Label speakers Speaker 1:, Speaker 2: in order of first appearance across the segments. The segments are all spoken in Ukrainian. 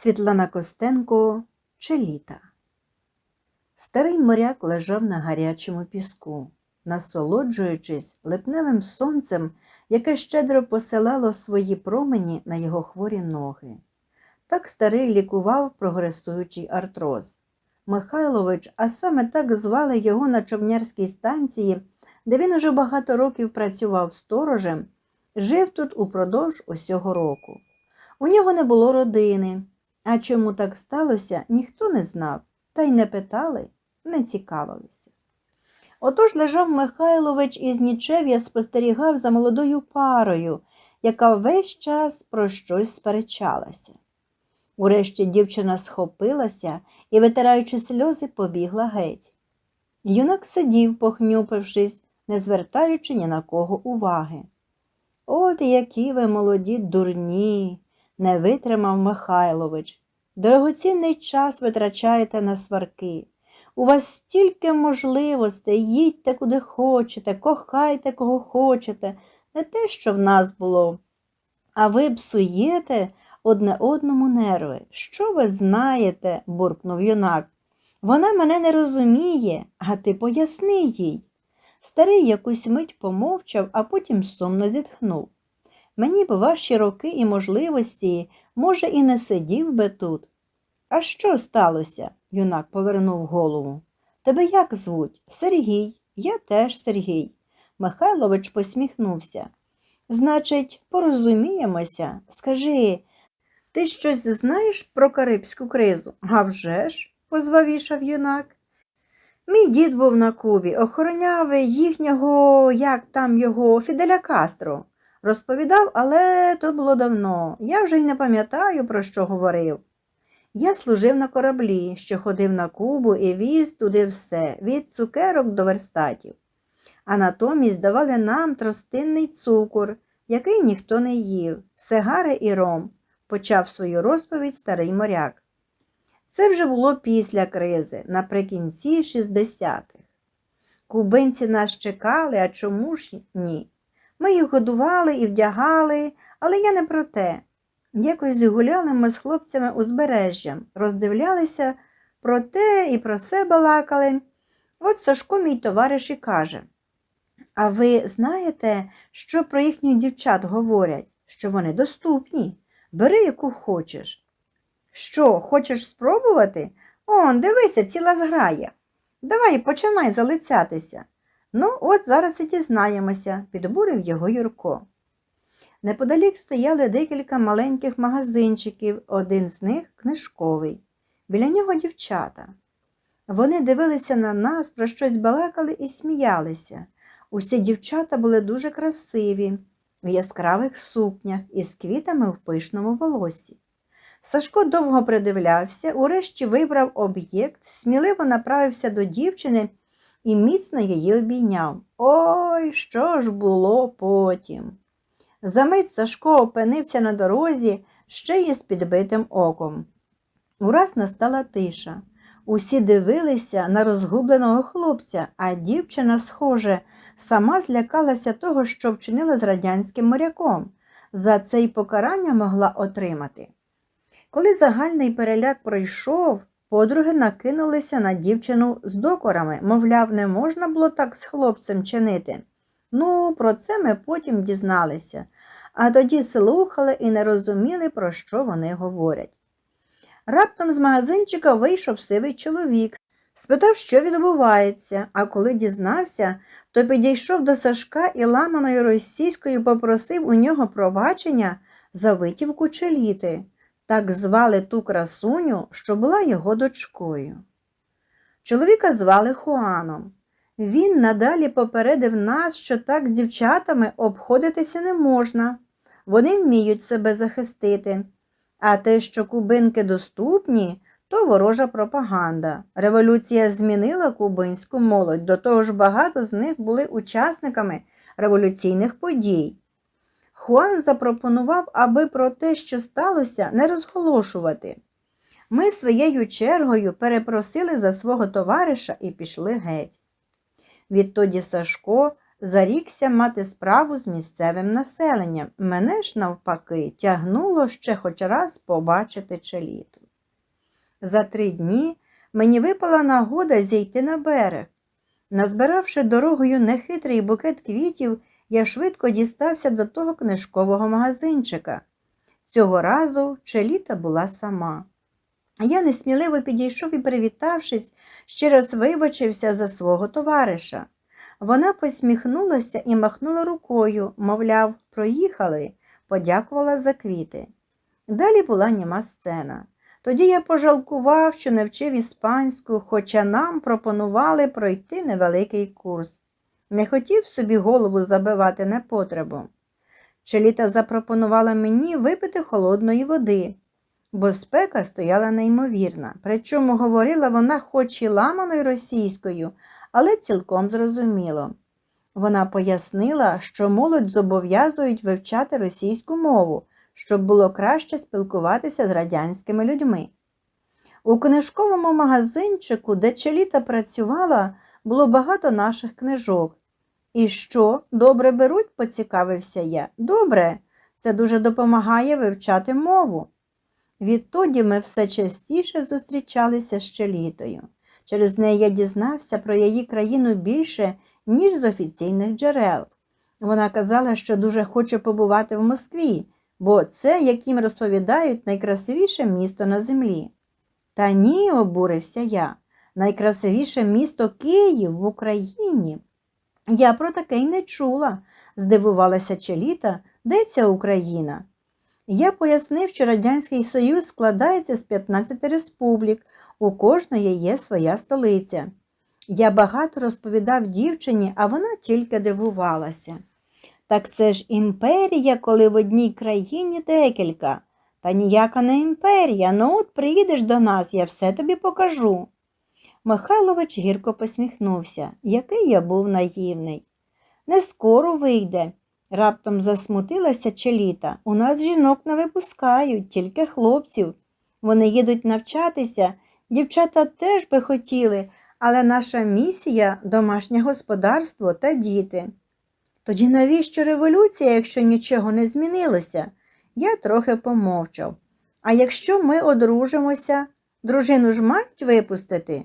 Speaker 1: Світлана Костенко Челіта. Старий моряк лежав на гарячому піску, насолоджуючись липневим сонцем, яке щедро посилало свої промені на його хворі ноги. Так старий лікував прогресуючий артроз. Михайлович, а саме так звали його на човнярській станції, де він уже багато років працював сторожем, жив тут упродовж усього року. У нього не було родини, а чому так сталося, ніхто не знав, та й не питали, не цікавилися. Отож лежав Михайлович із нічев'я спостерігав за молодою парою, яка весь час про щось сперечалася. Урешті дівчина схопилася і, витираючи сльози, побігла геть. Юнак сидів, похнюпившись, не звертаючи ні на кого уваги. От які ви молоді дурні, не витримав Михайлович. Дорогоцінний час витрачаєте на сварки. У вас стільки можливостей, їдьте куди хочете, кохайте кого хочете, не те, що в нас було. А ви псуєте одне одному нерви. Що ви знаєте? буркнув юнак. Вона мене не розуміє, а ти поясни їй. Старий якусь мить помовчав, а потім сумно зітхнув. Мені б ваші роки і можливості, може, і не сидів би тут. А що сталося? юнак повернув голову. Тебе як звуть? Сергій, я теж Сергій. Михайлович посміхнувся. Значить, порозуміємося. Скажи, ти щось знаєш про Карибську кризу? «А вже ж?» – позвавішав юнак. Мій дід був на Кубі, охороняв їхнього, як там його, Фіделя Кастро. Розповідав, але то було давно. Я вже й не пам'ятаю, про що говорив. Я служив на кораблі, що ходив на Кубу і віз туди все, від цукерок до верстатів. А натомість давали нам тростинний цукор, який ніхто не їв, сигари і ром, почав свою розповідь старий моряк. Це вже було після кризи, наприкінці 60-х. Кубинці нас чекали, а чому ж ні? Ми їх годували і вдягали, але я не про те. Якось гуляли ми з хлопцями узбережжям, роздивлялися про те і про це балакали. От Сашко, мій товариш, і каже: А ви знаєте, що про їхніх дівчат говорять? Що вони доступні? Бери, яку хочеш. Що, хочеш спробувати? Он, дивися, ціла зграя. Давай починай залицятися. Ну, от зараз і дізнаємося, підбурив його Юрко. Неподалік стояли декілька маленьких магазинчиків, один з них книжковий. Біля нього дівчата. Вони дивилися на нас, про щось балакали і сміялися. Усі дівчата були дуже красиві, в яскравих сукнях із квітами в пишному волосі. Сашко довго придивлявся, урешті вибрав об'єкт, сміливо направився до дівчини і міцно її обійняв. Ой, що ж було потім? Замить Сашко опинився на дорозі ще й з підбитим оком. Ураз настала тиша. Усі дивилися на розгубленого хлопця, а дівчина, схоже, сама злякалася того, що вчинила з радянським моряком. За це й покарання могла отримати. Коли загальний переляк пройшов, подруги накинулися на дівчину з докорами, мовляв, не можна було так з хлопцем чинити. Ну, про це ми потім дізналися, а тоді слухали і не розуміли, про що вони говорять. Раптом з магазинчика вийшов сивий чоловік, спитав, що відбувається, а коли дізнався, то підійшов до Сашка і ламаною російською попросив у нього пробачення за витівку челіти. Так звали ту красуню, що була його дочкою. Чоловіка звали Хуаном. Він надалі попередив нас, що так з дівчатами обходитися не можна. Вони вміють себе захистити. А те, що кубинки доступні, то ворожа пропаганда. Революція змінила кубинську молодь, до того ж багато з них були учасниками революційних подій. Хуан запропонував, аби про те, що сталося, не розголошувати. Ми своєю чергою перепросили за свого товариша і пішли геть. Відтоді Сашко зарікся мати справу з місцевим населенням. Мене ж, навпаки, тягнуло ще хоч раз побачити челіту. За три дні мені випала нагода зійти на берег. Назбиравши дорогою нехитрий букет квітів, я швидко дістався до того книжкового магазинчика. Цього разу челіта була сама. Я несміливо підійшов і, привітавшись, ще раз вибачився за свого товариша. Вона посміхнулася і махнула рукою, мовляв, проїхали, подякувала за квіти. Далі була німа сцена. Тоді я пожалкував, що не вчив іспанську, хоча нам пропонували пройти невеликий курс. Не хотів собі голову забивати непотребом. Челіта запропонувала мені випити холодної води, бо спека стояла неймовірна, причому говорила вона хоч і ламаною російською, але цілком зрозуміло. Вона пояснила, що молодь зобов'язують вивчати російську мову, щоб було краще спілкуватися з радянськими людьми. У книжковому магазинчику, де Челіта працювала, було багато наших книжок. І що, добре беруть, поцікавився я. Добре, це дуже допомагає вивчати мову. Відтоді ми все частіше зустрічалися з Челітою. Через неї я дізнався про її країну більше, ніж з офіційних джерел. Вона казала, що дуже хоче побувати в Москві, бо це, як їм розповідають, найкрасивіше місто на землі. Та ні, обурився я, найкрасивіше місто Київ в Україні. Я про таке й не чула, здивувалася Челіта, де ця Україна? Я пояснив, що Радянський Союз складається з 15 республік, у кожної є своя столиця. Я багато розповідав дівчині, а вона тільки дивувалася. Так це ж імперія, коли в одній країні декілька. Та ніяка не імперія. Ну от приїдеш до нас, я все тобі покажу. Михайлович гірко посміхнувся, який я був наївний. Не скоро вийде. Раптом засмутилася челіта. У нас жінок не випускають, тільки хлопців. Вони їдуть навчатися, дівчата теж би хотіли, але наша місія домашнє господарство та діти. Тоді навіщо революція, якщо нічого не змінилося? Я трохи помовчав. А якщо ми одружимося, дружину ж мають випустити?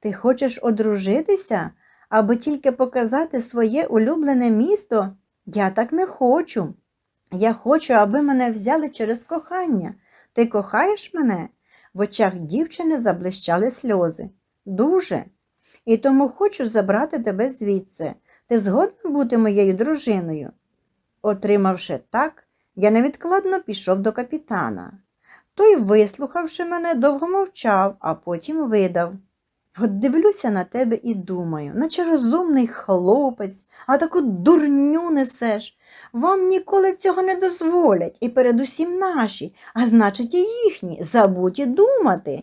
Speaker 1: Ти хочеш одружитися, аби тільки показати своє улюблене місто? Я так не хочу. Я хочу, аби мене взяли через кохання. Ти кохаєш мене? В очах дівчини заблищали сльози. Дуже. І тому хочу забрати тебе звідси. Ти згодна бути моєю дружиною? Отримавши так, я невідкладно пішов до капітана. Той, вислухавши мене, довго мовчав, а потім видав. От дивлюся на тебе і думаю, наче розумний хлопець, а таку дурню несеш. Вам ніколи цього не дозволять, і передусім наші, а значить, і їхні, забудь і думати.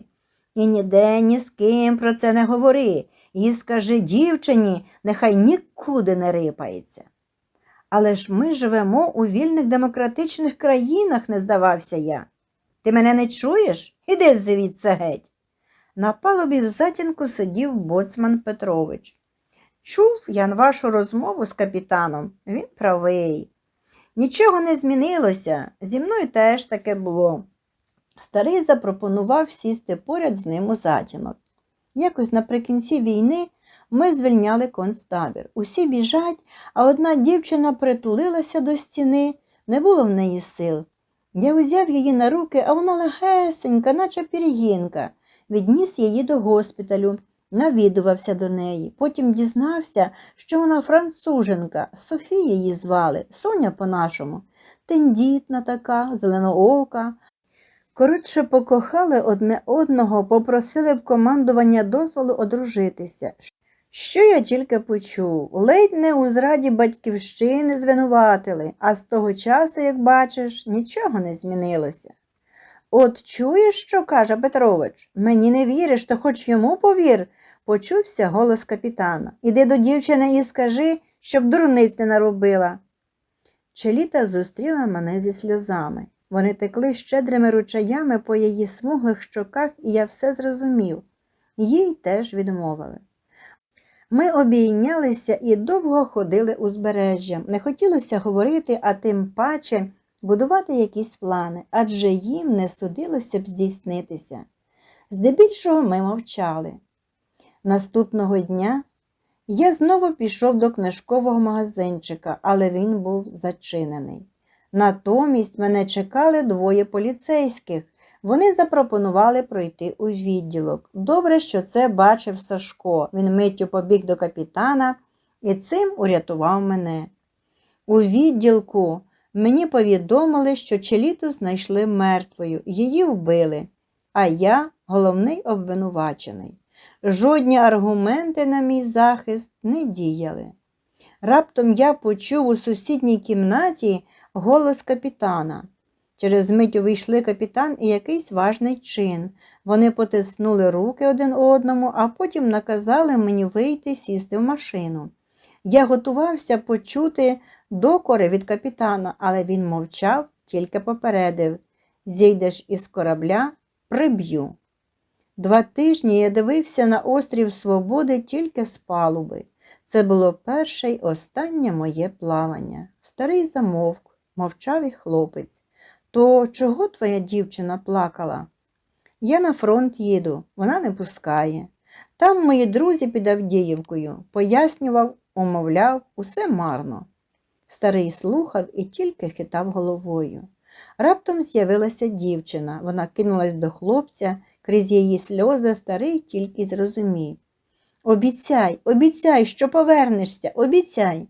Speaker 1: І ніде ні з ким про це не говори, і скажи дівчині, нехай нікуди не рипається. Але ж ми живемо у вільних демократичних країнах, не здавався я. Ти мене не чуєш? Іди звідси геть. На палубі в затінку сидів боцман Петрович. Чув я вашу розмову з капітаном. Він правий. Нічого не змінилося, зі мною теж таке було. Старий запропонував сісти поряд з ним у затінок. Якось наприкінці війни ми звільняли концтабір. Усі біжать, а одна дівчина притулилася до стіни, не було в неї сил. Я узяв її на руки, а вона легесенька, наче пір'їнка відніс її до госпіталю, навідувався до неї. Потім дізнався, що вона француженка, Софія її звали, Соня по-нашому, тендітна така, зеленоока. Коротше, покохали одне одного, попросили в командування дозволу одружитися. Що я тільки почув, ледь не у зраді батьківщини звинуватили, а з того часу, як бачиш, нічого не змінилося. От чуєш, що каже Петрович? Мені не віриш, то хоч йому повір, почувся голос капітана. Іди до дівчини і скажи, щоб дурниць не наробила. Челіта зустріла мене зі сльозами. Вони текли щедрими ручаями по її смуглих щоках, і я все зрозумів. Їй теж відмовили. Ми обійнялися і довго ходили узбережжям. Не хотілося говорити, а тим паче будувати якісь плани, адже їм не судилося б здійснитися. Здебільшого ми мовчали. Наступного дня я знову пішов до книжкового магазинчика, але він був зачинений. Натомість мене чекали двоє поліцейських. Вони запропонували пройти у відділок. Добре, що це бачив Сашко. Він миттю побіг до капітана і цим урятував мене. У відділку мені повідомили, що челіту знайшли мертвою, її вбили, а я головний обвинувачений. Жодні аргументи на мій захист не діяли. Раптом я почув у сусідній кімнаті голос капітана. Через мить увійшли капітан і якийсь важний чин. Вони потиснули руки один одному, а потім наказали мені вийти сісти в машину. Я готувався почути докори від капітана, але він мовчав, тільки попередив зійдеш із корабля, приб'ю. Два тижні я дивився на острів Свободи тільки з палуби. Це було перше й останнє моє плавання. Старий замовк, мовчав і хлопець. То чого твоя дівчина плакала? Я на фронт їду, вона не пускає. Там мої друзі під Авдіївкою, пояснював, умовляв, усе марно. Старий слухав і тільки хитав головою. Раптом з'явилася дівчина. Вона кинулась до хлопця, крізь її сльози старий тільки зрозумів. Обіцяй, обіцяй, що повернешся, обіцяй.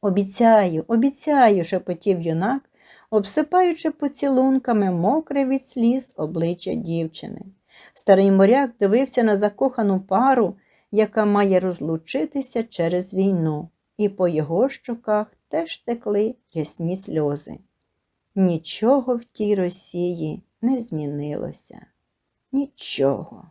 Speaker 1: Обіцяю, обіцяю, шепотів юнак, обсипаючи поцілунками мокре від сліз обличчя дівчини. Старий моряк дивився на закохану пару, яка має розлучитися через війну, і по його щоках теж текли рясні сльози. Нічого в тій Росії не змінилося. Нічого.